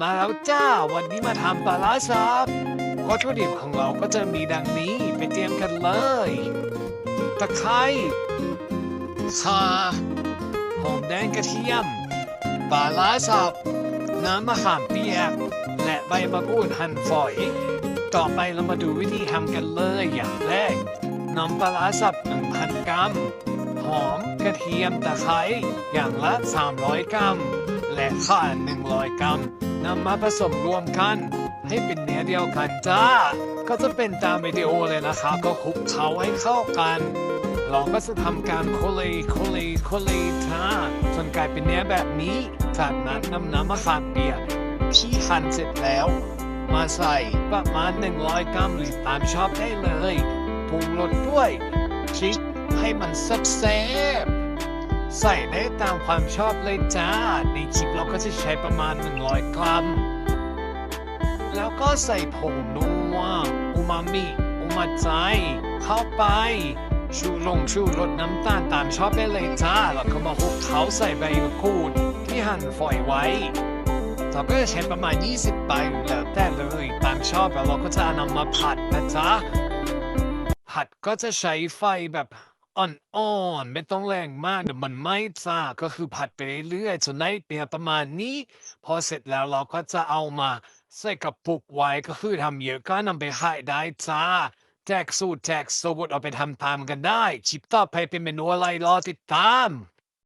มาแล้วจ้า วันนี้มาทำปลาร้าซับวัตถุดิบของเราก็จะมีดังนี้ไปเตรียมกันเลย ตะไคร้ข่าหอมแดงกระเทียม ปลาร้าสับ น้ำมะขามเปียก และใบมะกรูดหั่นฝอย ต่อไปเรามาดูวิธีทำกันเลยอย่างแรกนำปลาร้าสับ1,000 กรัม หอมกระเทียมตะไคร้อย่างละ 300 กรัม และข่า100 กรัม นำมาผสมรวมกัน ให้เป็นเนื้อเดียวกันจ้า ก็จะเป็นตามวิดีโอเลยนะครับ ก็คลุกเคล้าให้เข้ากัน เราก็จะทำการโคเลโคเลโคเลท่าจนกลายเป็นเนื้อแบบนี้ จากนั้นนำน้ำมะขามเปียกที่หั่นเสร็จแล้ว มาใส่ประมาณ 100 กรัมหรือตามชอบได้เลยปรุงรสด้วยพริกให้มันแซ่บ ใส่ได้ตามความชอบเลยจ้า ในคลิปเราก็จะใช้ประมาณ 100 กรัม แล้วก็ใส่ผงนัวอูมามิอูมาใจ เข้าไปชูลงชูรสน้ำตาลตามชอบได้เลยจ้า แล้วก็มาคลุกเขาใส่ใบมะกรูดที่หั่นฝอยไว้เราก็จะใช้ประมาณ 20ใบแล้วแต่เลยตามชอบแล้วเราก็จะนำมาผัดนะจ๊ะผัดก็จะใช้ไฟแบบ อ่อนๆ ไม่ต้องแรงมากเดี๋ยวมันไหม้จ้าก็คือผัดไปเรื่อยๆจนได้เนื้อประมาณนี้ พอเสร็จแล้วเราก็จะเอามาใส่กระปุกไว้ก็คือทำเยอะก็นำไปขายได้จ้าแจกสูตรแจกสูตรเอาไปทำตามกันได้คลิปต่อไปเป็นเมนูอะไรรอติดตาม